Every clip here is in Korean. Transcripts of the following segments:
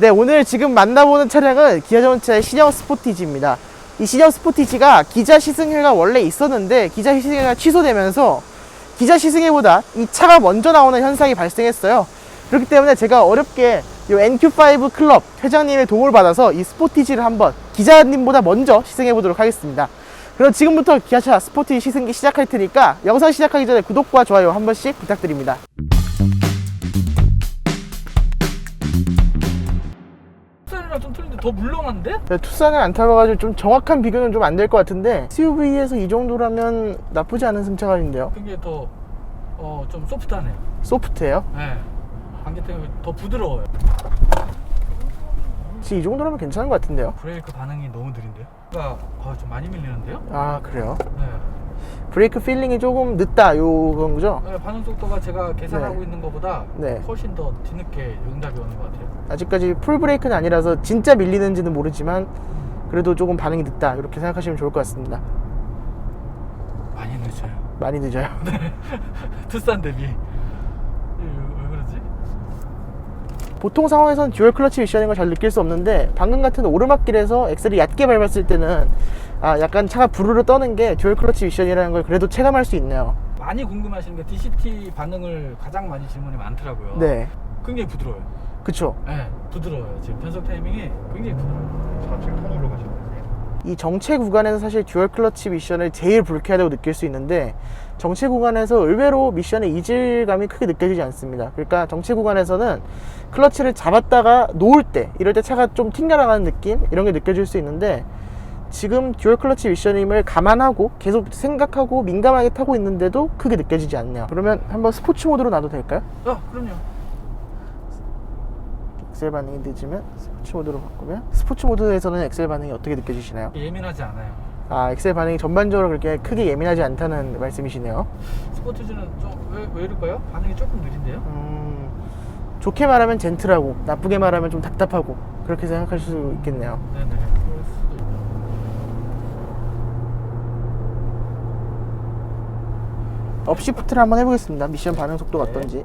네, 오늘 지금 만나보는 차량은 기아 자동차의 신형 스포티지입니다. 이 신형 스포티지가 기자 시승회가 원래 있었는데 기자 시승회가 취소되면서 기자 시승회보다 이 차가 먼저 나오는 현상이 발생했어요. 그렇기 때문에 제가 어렵게 이 NQ5 클럽 회장님의 도움을 받아서 이 스포티지를 한번 기자님보다 먼저 시승해 보도록 하겠습니다. 그럼 지금부터 기아차 스포티지 시승기 시작할 테니까 영상 시작하기 전에 구독과 좋아요 한 번씩 부탁드립니다. 투싼이랑 좀 틀린데 더 물렁한데? 네, 투싼을 안 타봐가지고 좀 정확한 비교는 좀 안 될 것 같은데 SUV에서 이 정도라면 나쁘지 않은 승차감인데요. 그게 더, 어, 좀 소프트하네. 소프트해요. 네. 반기 때문에 더 부드러워요. 혹시 이 정도라면 괜찮은 것 같은데요. 브레이크 반응이 너무 느린데요? 그러니까, 아, 좀 많이 밀리는데요? 아 그래요? 네. 브레이크 필링이 조금 늦다 요 그런 거죠? 네, 반응 속도가 제가 계산하고 네. 있는 것보다 네. 훨씬 더 뒤늦게 응답이 오는 것 같아요. 아직까지 풀 브레이크는 아니라서 진짜 밀리는지는 모르지만 그래도 조금 반응이 늦다 이렇게 생각하시면 좋을 것 같습니다. 많이 늦어요. 많이 늦어요. 투싼 대비. 이, 왜 그러지? 보통 상황에선 듀얼 클러치 미션인 걸 잘 느낄 수 없는데 방금 같은 오르막길에서 엑셀을 얕게 밟았을 때는 아 약간 차가 부르르 떠는 게 듀얼 클러치 미션이라는 걸 그래도 체감할 수 있네요. 많이 궁금하시는 게 DCT 반응을 가장 많이 질문이 많더라고요. 네, 굉장히 부드러워요. 그쵸. 네, 부드러워요. 지금 변속 타이밍이 굉장히 부드러워요. 좌측 턴으로 가시면. 이 정체 구간에서 사실 듀얼 클러치 미션을 제일 불쾌하다고 느낄 수 있는데 정체 구간에서 의외로 미션의 이질감이 크게 느껴지지 않습니다. 그러니까 정체 구간에서는 클러치를 잡았다가 놓을 때 이럴 때 차가 좀 튕겨나가는 느낌 이런 게 느껴질 수 있는데 지금 듀얼 클러치 미션임을 감안하고 계속 생각하고 민감하게 타고 있는데도 크게 느껴지지 않네요. 그러면 한번 스포츠 모드로 놔도 될까요? 아, 그럼요. 엑셀 반응이 늦으면 스포츠 모드로 바꾸면 스포츠 모드에서는 엑셀 반응이 어떻게 느껴지시나요? 예민하지 않아요. 아, 엑셀 반응이 전반적으로 그렇게 크게 예민하지 않다는 말씀이시네요. 스포츠즈는 좀왜 왜 이럴까요? 반응이 조금 느린데요? 음, 좋게 말하면 젠틀하고 나쁘게 말하면 좀 답답하고 그렇게 생각할 수 있겠네요. 네네. 그럴 수도 있고. 업시프트를 한번 해보겠습니다. 미션 반응 속도가 네. 어떤지.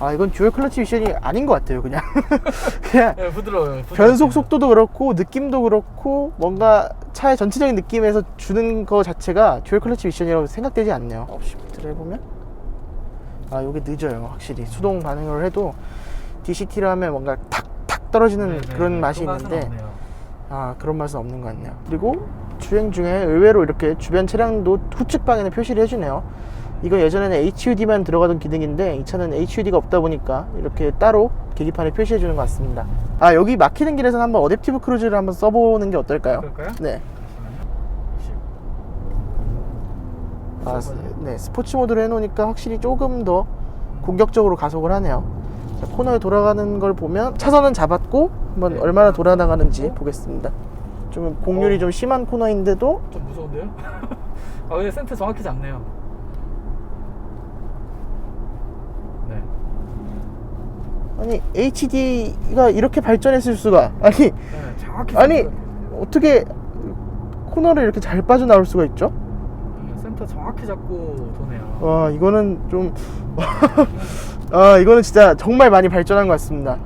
아, 이건 듀얼 클러치 미션이 아닌 것 같아요. 그냥 그냥 네, 부드러워요. 변속 속도도 그렇고 느낌도 그렇고 뭔가 차의 전체적인 느낌에서 주는 거 자체가 듀얼 클러치 미션이라고 생각되지 않네요. 업시프트를 해보면 아 여기 늦어요 확실히 수동 반응을 해도 DCT를 하면 뭔가 탁탁 떨어지는 네 네. 그런 맛이 그 맛은 있는데 없네요. 아 그런 맛은 없는 것 같네요. 그리고 주행 중에 의외로 이렇게 주변 차량도 후측 방향에 표시를 해주네요. 이거 예전에는 HUD만 들어가던 기능인데 이 차는 HUD가 없다 보니까 이렇게 따로 계기판에 표시해 주는 것 같습니다. 아 여기 막히는 길에서는 한번 어댑티브 크루즈를 한번 써보는 게 어떨까요? 그럴까요? 네. 아, 스- 네 스포츠 모드로 해놓으니까 확실히 조금 더 공격적으로 가속을 하네요. 자, 코너에 돌아가는 걸 보면 차선은 잡았고 한번 네. 얼마나 돌아나가는지 보겠습니다. 좀 공률이 어. 좀 심한 코너인데도 좀 무서운데요? 아, 근데 센터 정확히 잡네요. 네. 아니 HD가 이렇게 발전했을 수가 아니 네, 정확히 아니 센터, 어떻게 코너를 이렇게 잘 빠져나올 수가 있죠? 네, 센터 정확히 잡고 도네요. 와 이거는 좀 아 이거는 진짜 정말 많이 발전한 것 같습니다.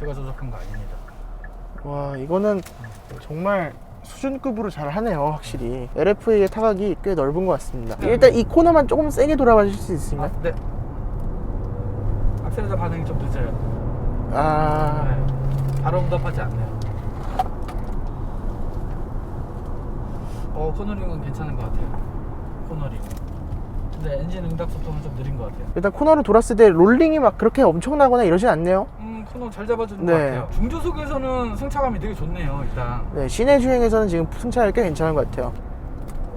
제가 조작한 거 아닙니다. 와 이거는 정말 수준급으로 잘 하네요 확실히 LFA의 타각이 꽤 넓은 것 같습니다 일단 이 코너만 조금 세게 돌아봐 주실 수 아, 있을까요? 네. 악셀레터 반응이 좀 늦어요. 아 네. 바로 응답하지 않네요. 어, 코너링은 괜찮은 것 같아요. 코너링. 근데 엔진 응답 속도는 좀 느린 것 같아요. 일단 코너를 돌았을 때 롤링이 막 그렇게 엄청나거나 이러진 않네요 음, 코너 잘 잡아주는 네. 것 같아요. 중저속에서는 승차감이 되게 좋네요, 일단. 네 시내 주행에서는 지금 승차감이 꽤 괜찮은 것 같아요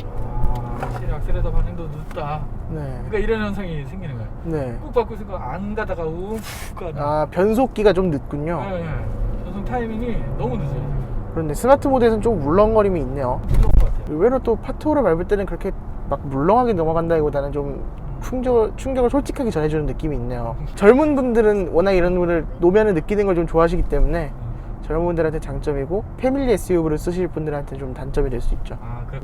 아, 확실히 악셀레터 반응도 늦다. 네 그러니까 이런 현상이 생기는 거예요. 네. 꾹 밟고 있으니까 안 가다가 우욱 가는. 아 변속기가 좀 늦군요 네, 네. 변속 타이밍이 너무 늦어요. 지금. 그런데 스마트 모드에서는 좀 물렁거림이 있네요 부드러운 것 같아요. 의외로 또 파트호를 밟을 때는 그렇게 막 물렁하게 넘어간다기보다는 좀 충격, 충격을 솔직하게 전해주는 느낌이 있네요. 젊은 분들은 워낙 이런 거를 노면을 느끼는 걸 좀 좋아하시기 때문에 젊은 분들한테 장점이고 패밀리 SUV를 쓰실 분들한테 좀 단점이 될 수 있죠. 아, 그래.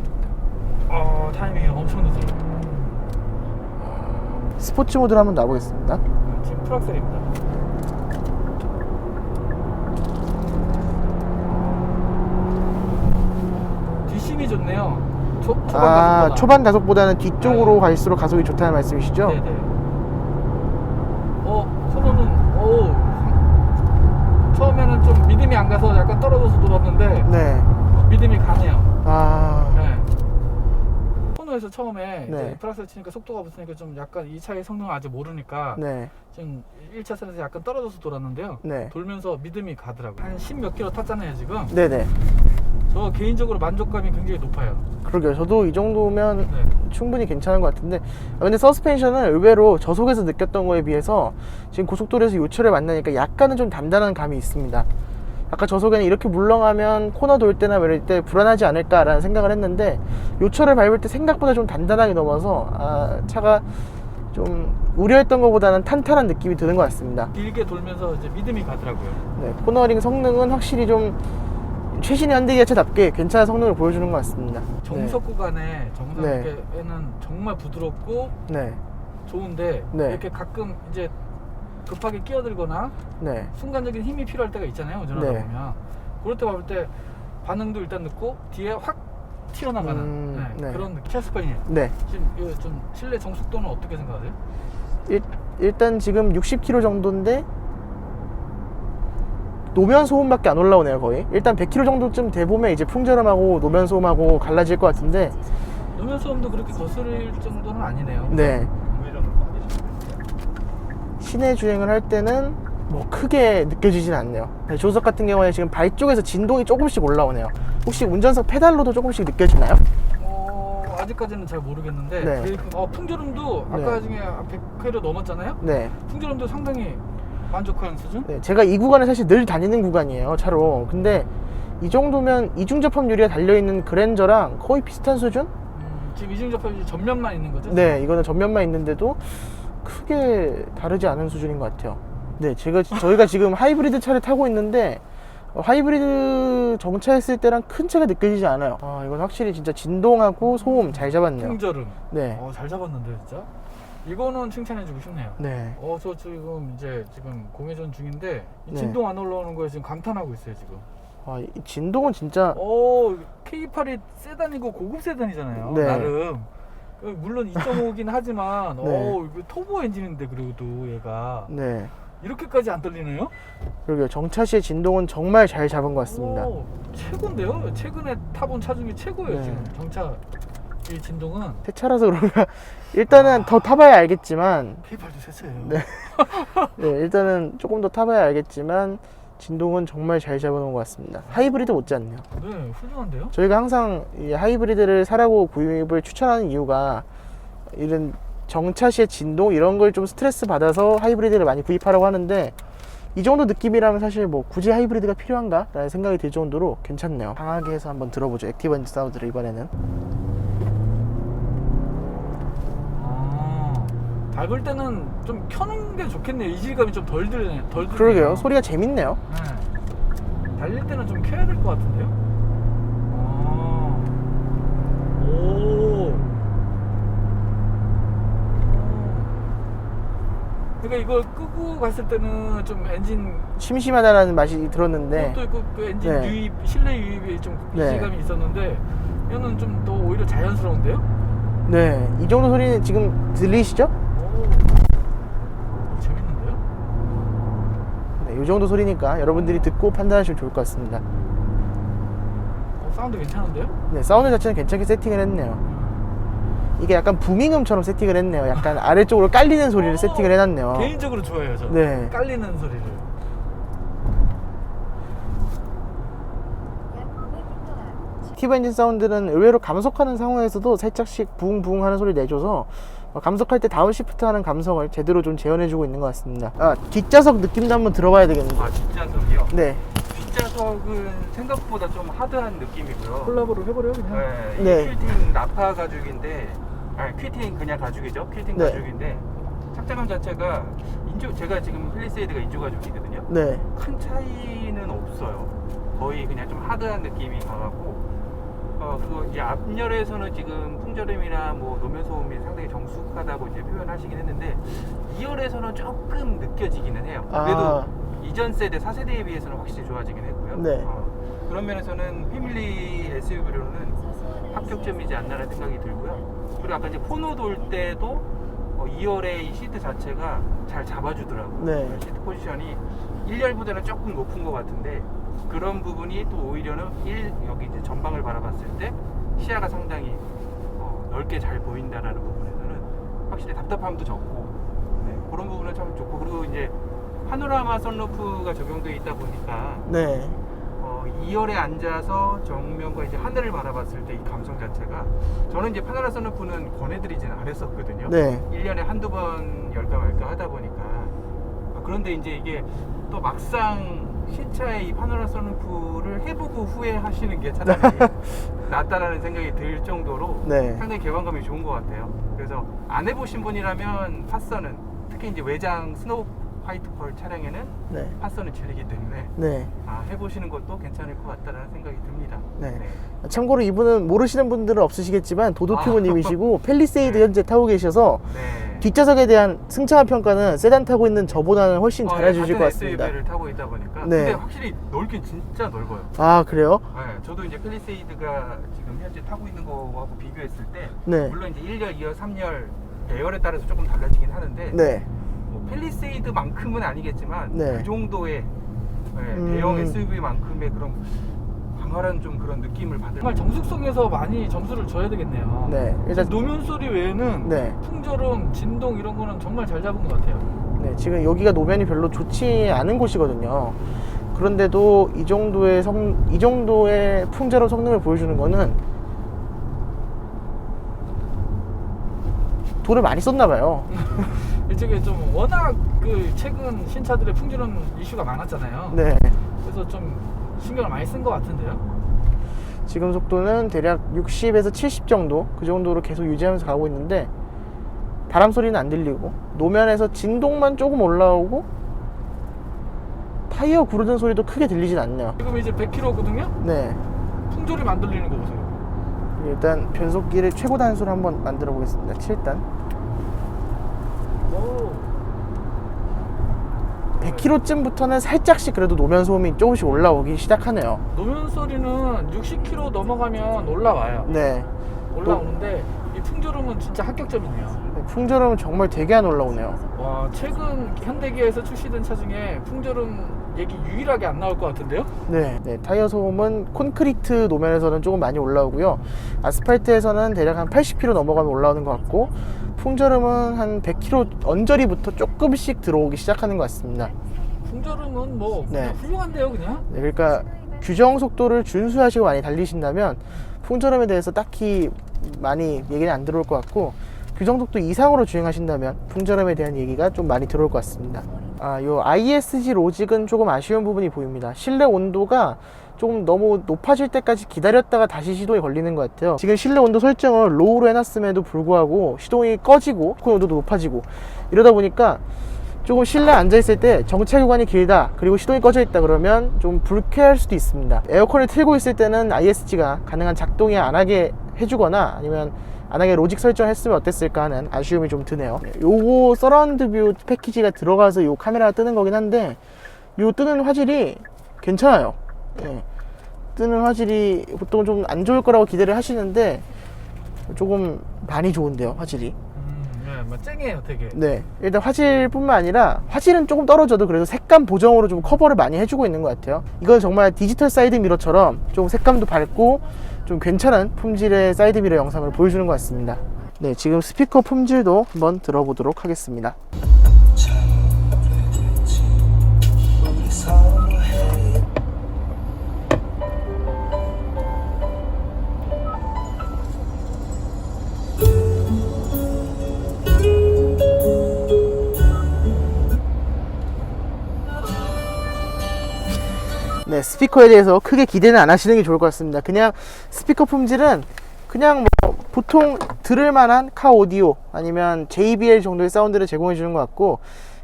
어, 타이밍이 엄청 늦어요. 스포츠 모드로 한번 놔보겠습니다. 지금 풀악셀입니다. 뒷심이 좋네요. 초, 초반 아, 가속보다. 초반 가속보다는 뒤쪽으로 네. 갈수록 가속이 좋다는 말씀이시죠? 네네. 어, 선호는 오 처음에는 좀 믿음이 안 가서 약간 떨어져서 돌았는데 네. 믿음이 가네요. 아, 네. 코너에서 처음에 네. 플러스 치니까 속도가 붙으니까 좀 약간 이 차의 성능을 아직 모르니까 네. 지금 1차선에서 약간 떨어져서 돌았는데요. 네. 돌면서 믿음이 가더라고요. 한 10 몇 킬로 탔잖아요, 지금. 네네. 저 개인적으로 만족감이 굉장히 높아요. 그러게요. 저도 이 정도면 네. 충분히 괜찮은 것 같은데 아, 근데 서스펜션은 의외로 저속에서 느꼈던 거에 비해서 지금 고속도로에서 요철을 만나니까 약간은 좀 단단한 감이 있습니다 아까 저속에는 이렇게 물렁하면 코너 돌 때나 뭐 이럴 때 불안하지 않을까라는 생각을 했는데 요철을 밟을 때 생각보다 좀 단단하게 넘어서 아, 차가 좀 우려했던 것보다는 탄탄한 느낌이 드는 것 같습니다 길게 돌면서 이제 믿음이 가더라고요. 네, 코너링 성능은 확실히 좀 최신의 현대 기아차답게 괜찮은 성능을 보여주는 것 같습니다 정석 구간에 정석 네. 에는 정말 부드럽고 네, 좋은데 네. 이렇게 가끔 이제 급하게 끼어들거나 네, 순간적인 힘이 필요할 때가 있잖아요 운전하다 네. 보면 그럴 때 봤을 때 반응도 일단 늦고 뒤에 확 튀어나가는 음, 네, 네. 그런 느낌 캐스퍼님 네. 지금 이거 좀 실내 정속도는 어떻게 생각하세요? 일, 일단 지금 60km 정도인데 노면 소음밖에 안 올라오네요 거의 일단 100km 정도쯤 돼 보면 이제 풍절음하고 노면 소음하고 갈라질 것 같은데 노면 소음도 그렇게 거스릴 정도는 아니네요 네 시내 주행을 할 때는 뭐 크게 느껴지진 않네요 네, 조석 같은 경우에 지금 발 쪽에서 진동이 조금씩 올라오네요 혹시 운전석 페달로도 조금씩 느껴지나요? 어, 아직까지는 잘 모르겠는데 네. 브레이크- 어, 풍절음도 네. 아까 중에 100km 넘었잖아요 네. 풍절음도 상당히 만족하는 수준? 네, 제가 이 구간을 사실 늘 다니는 구간이에요 차로 근데 이 정도면 이중 접합 유리가 달려있는 그랜저랑 거의 비슷한 수준? 음, 지금 이중 접합이 전면만 있는 거죠? 네, 이거는 전면만 있는데도 크게 다르지 않은 수준인 것 같아요. 네, 제가 저희가 지금 하이브리드 차를 타고 있는데 어, 하이브리드 정차했을 때랑 큰 차가 느껴지지 않아요. 아, 이건 확실히 진짜 진동하고 소음 잘 잡았네요. 풍절음 네, 어, 잘 잡았는데 진짜 이거는 칭찬해주고 싶네요 네, 어, 저 지금 이제 지금 공회전 중인데 이 네. 진동 안 올라오는 거에 지금 감탄하고 있어요 지금. 아, 이 진동은 진짜 어, K8이 세단이고 고급 세단이잖아요. 네. 나름. 어, 물론 2.5긴 하지만 네. 어, 이거 터보 엔진인데 그래도 얘가 네, 이렇게까지 안 떨리네요? 그러게요. 정차 시의 진동은 정말 잘 잡은 것 같습니다. 오, 최고인데요? 최근에 타본 차 중에 최고예요 네. 지금 정차 이 진동은. 새 차라서 그런가 일단은 더 타봐야 알겠지만 K8도 새 차예요. 네. 네, 일단은 조금 더 타봐야 알겠지만 진동은 정말 잘 잡아놓은 것 같습니다. 하이브리드 못지않네요. 네, 훌륭한데요? 저희가 항상 이 하이브리드를 사라고 구입을 추천하는 이유가 이런 정차 시의 진동 이런 걸 좀 스트레스 받아서 하이브리드를 많이 구입하라고 하는데 이 정도 느낌이라면 사실 뭐 굳이 하이브리드가 필요한가? 라는 생각이 들 정도로 괜찮네요. 강하게 해서 한번 들어보죠. 액티브엔드 사운드를 이번에는. 밟을 때는 좀 켜는 게 좋겠네요. 이질감이 좀 덜 들네. 덜 들네요. 그러게요. 소리가 재밌네요. 네. 달릴 때는 좀 켜야 될 것 같은데요? 아. 오. 그러니까 이걸 끄고 갔을 때는 좀 엔진 심심하다라는 맛이 들었는데 그것도 있고 그 엔진 네. 유입 실내 유입이 좀 네. 이질감이 있었는데 얘는 좀 더 오히려 자연스러운데요? 네, 이 정도 소리는 지금 들리시죠? 오. 재밌는데요? 네, 이 정도 소리니까 여러분들이 듣고 판단하시면 좋을 것 같습니다. 어, 사운드 괜찮은데요? 네, 사운드 자체는 괜찮게 세팅을 했네요. 이게 약간 부밍음처럼 세팅을 했네요. 약간 아래쪽으로 깔리는 소리를 오, 세팅을 해놨네요. 개인적으로 좋아해요, 저. 네. 깔리는 소리를. 티브 엔진 사운드는 의외로 감속하는 상황에서도 살짝씩 부웅부웅 하는 소리 내줘서 어, 감속할 때 다운 시프트 하는 감성을 제대로 좀 재현해주고 있는 것 같습니다. 아, 뒷좌석 느낌도 한번 들어봐야 되겠는데. 아 뒷좌석이요? 네. 뒷좌석은 생각보다 좀 하드한 느낌이고요. 콜라보를 해버려요, 그냥. 네, 네. 이 퀼팅 나파 가죽인데, 아니 퀼팅 그냥 가죽이죠. 퀼팅 네. 가죽인데 착장감 자체가 인조 제가 지금 힐리세이드가 인조 가죽이거든요. 네. 큰 차이는 없어요. 거의 그냥 좀 하드한 느낌이 강하고 어 그거 이제 앞열에서는 지금 풍절음이나 뭐 노면 소음이 상당히 정숙하다고 이제 표현하시긴 했는데 2열에서는 조금 느껴지기는 해요. 그래도 아. 이전 세대 4세대에 비해서는 확실히 좋아지긴 했고요. 네. 어, 그런 면에서는 패밀리 SUV로는 합격점이지 않나라는 생각이 들고요. 그리고 아까 이제 포노 돌 때도 어, 2열의 이 시트 자체가 잘 잡아주더라고요. 네. 시트 포지션이 1열보다는 조금 높은 것 같은데 그런 부분이 또 오히려는 1 여기 이제 전방을 바라봤을 때 시야가 상당히 어, 넓게 잘 보인다라는 부분에서는 확실히 답답함도 적고 네, 그런 부분은 참 좋고 그리고 이제 파노라마 선루프가 적용되어 있다 보니까 네. 어, 2열에 앉아서 정면과 이제 하늘을 바라봤을 때 이 감성 자체가 저는 이제 파노라 선루프는 권해드리지는 않았었거든요. 네. 1년에 한두 번 열까 말까 하다 보니까 아, 그런데 이제 이게 또 막상 신차의 이 파노라 선루프를 해보고 후회하시는 게 차라리 낫다라는 생각이 들 정도로 네. 상당히 개방감이 좋은 것 같아요. 그래서 안 해보신 분이라면 파서는 특히 이제 외장 스노우 화이트 펄 차량에는 네. 파서는 질리기 때문에 네. 아, 해보시는 것도 괜찮을 것 같다라는 생각이 듭니다. 네. 참고로 이분은 모르시는 분들은 없으시겠지만 도도티모님이시고 아. 펠리세이드 네. 현재 타고 계셔서 네. 뒷좌석에 대한 승차감 평가는 세단 타고 있는 저보다는 훨씬 어, 잘해주실 같은 것 같습니다. SUV를 타고 있다 보니까 네. 근데 확실히 넓긴 진짜 넓어요. 아 그래요? 네, 저도 이제 펠리세이드가 지금 현재 타고 있는 거하고 비교했을 때 네. 물론 이제 1열, 2열, 3열 배열에 따라서 조금 달라지긴 하는데 네. 뭐 펠리세이드만큼은 아니겠지만 네. 그 정도의 네, 음. 대형 SUV만큼의 그런 광활한 좀 그런 느낌을 받을 정말 정숙성에서 많이 점수를 줘야 되겠네요. 네. 일단 노면 소리 외에는 네. 풍절음, 진동 이런 거는 정말 잘 잡은 것 같아요. 네, 지금 여기가 노면이 별로 좋지 않은 곳이거든요. 그런데도 이 정도의 성, 이 정도의 풍자로 성능을 보여주는 거는 돈을 많이 썼나 봐요. 이쪽에 좀 워낙 그 최근 신차들의 풍절음 이슈가 많았잖아요. 네. 그래서 좀 신경을 많이 쓴 것 같은데요. 지금 속도는 대략 60에서 70 정도 그 정도로 계속 유지하면서 가고 있는데 바람 소리는 안 들리고 노면에서 진동만 조금 올라오고 타이어 구르는 소리도 크게 들리진 않네요. 지금 이제 100km거든요. 네. 풍절이 만들리는 거 보세요. 일단 변속기를 최고 단수로 한번 만들어 보겠습니다. 7단. 오. 100km쯤부터는 살짝씩 그래도 노면 소음이 조금씩 올라오기 시작하네요. 노면 소리는 60km 넘어가면 올라와요. 네. 올라오는데 이 풍절음은 진짜 합격점이네요. 풍절음은 정말 되게 안 올라오네요. 와 최근 현대기아에서 출시된 차 중에 풍절음 얘기 유일하게 안 나올 것 같은데요? 네. 네, 타이어 소음은 콘크리트 노면에서는 조금 많이 올라오고요. 아스팔트에서는 대략 한 80km 넘어가면 올라오는 것 같고, 풍절음은 한 100km 언저리부터 조금씩 들어오기 시작하는 것 같습니다. 풍절음은 뭐 그냥 네. 훌륭한데요 그냥? 네, 그러니까 규정 속도를 준수하시고 많이 달리신다면 풍절음에 대해서 딱히 많이 얘기는 안 들어올 것 같고 규정 속도 이상으로 주행하신다면 풍절음에 대한 얘기가 좀 많이 들어올 것 같습니다. 아, 요 ISG 로직은 조금 아쉬운 부분이 보입니다. 실내 온도가 조금 너무 높아질 때까지 기다렸다가 다시 시동이 걸리는 것 같아요. 지금 실내 온도 설정을 로우로 해놨음에도 불구하고 시동이 꺼지고 그 온도도 높아지고 이러다 보니까 조금 실내 앉아 있을 때 정차 구간이 길다 그리고 시동이 꺼져 있다 그러면 좀 불쾌할 수도 있습니다. 에어컨을 틀고 있을 때는 ISG가 가능한 작동이 안 하게 해주거나 아니면 안 하게 로직 설정을 했으면 어땠을까 하는 아쉬움이 좀 드네요. 네, 요거 서라운드 뷰 패키지가 들어가서 요 카메라가 뜨는 거긴 한데 요 뜨는 화질이 괜찮아요 네. 뜨는 화질이 보통 좀 안 좋을 거라고 기대를 하시는데 조금 많이 좋은데요 화질이 음, 네, 뭐 쨍해요 되게. 네, 일단 화질뿐만 아니라 화질은 조금 떨어져도 그래도 색감 보정으로 좀 커버를 많이 해주고 있는 것 같아요. 이건 정말 디지털 사이드 미러처럼 좀 색감도 밝고 좀 괜찮은 품질의 사이드 미러 영상을 보여주는 것 같습니다. 네, 지금 스피커 품질도 한번 들어보도록 하겠습니다. 네, 스피커에 대해서 크게 기대는 안 하시는 게 좋을 것 같습니다. 그냥 스피커 품질은 그냥 뭐 보통 들을 만한 카 오디오 아니면 JBL 정도의 사운드를 제공해 주는 것 같고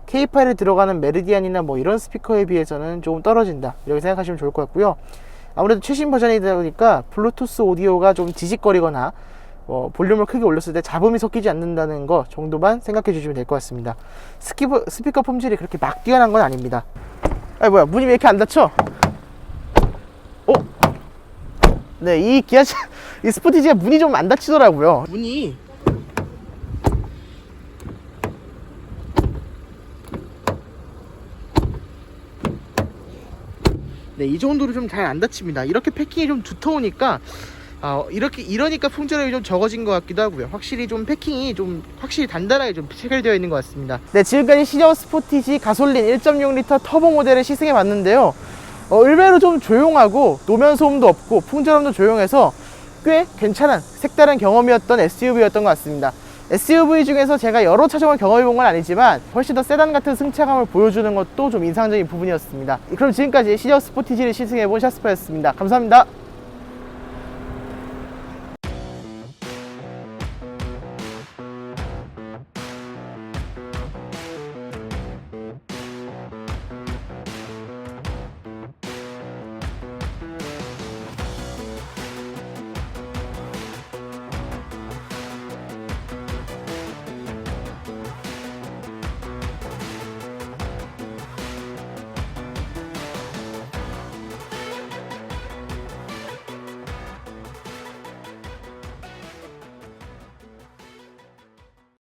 K8에 들어가는 메르디안이나 뭐 이런 스피커에 비해서는 조금 떨어진다. 이렇게 생각하시면 좋을 것 같고요. 아무래도 최신 버전이다 보니까 블루투스 오디오가 좀 지직거리거나 어, 볼륨을 크게 올렸을 때 잡음이 섞이지 않는다는 거 정도만 생각해 주시면 될 것 같습니다. 스키버, 스피커 품질이 그렇게 막 뛰어난 건 아닙니다. 아 뭐야 문이 왜 이렇게 안 닫혀? 어? 네, 이 기아 차- 이 스포티지가 문이 좀 안 닫히더라고요. 문이 네, 이 정도로 좀 잘 안 닫힙니다. 이렇게 패킹이 좀 두터우니까 아, 이렇게 이러니까 품질이 좀 적어진 것 같기도 하고요. 확실히 좀 패킹이 좀 확실히 단단하게 좀 체결되어 있는 것 같습니다. 네, 지금까지 시저 스포티지 가솔린 1.6L 터보 모델을 시승해 봤는데요. 어, 의외로 좀 조용하고 노면 소음도 없고 풍절음도 조용해서 꽤 괜찮은 색다른 경험이었던 SUV였던 것 같습니다. SUV 중에서 제가 여러 차종을 경험해 본 건 아니지만 훨씬 더 세단 같은 승차감을 보여주는 것도 좀 인상적인 부분이었습니다. 그럼 지금까지 시저 스포티지를 시승해 본 샤스파였습니다. 감사합니다.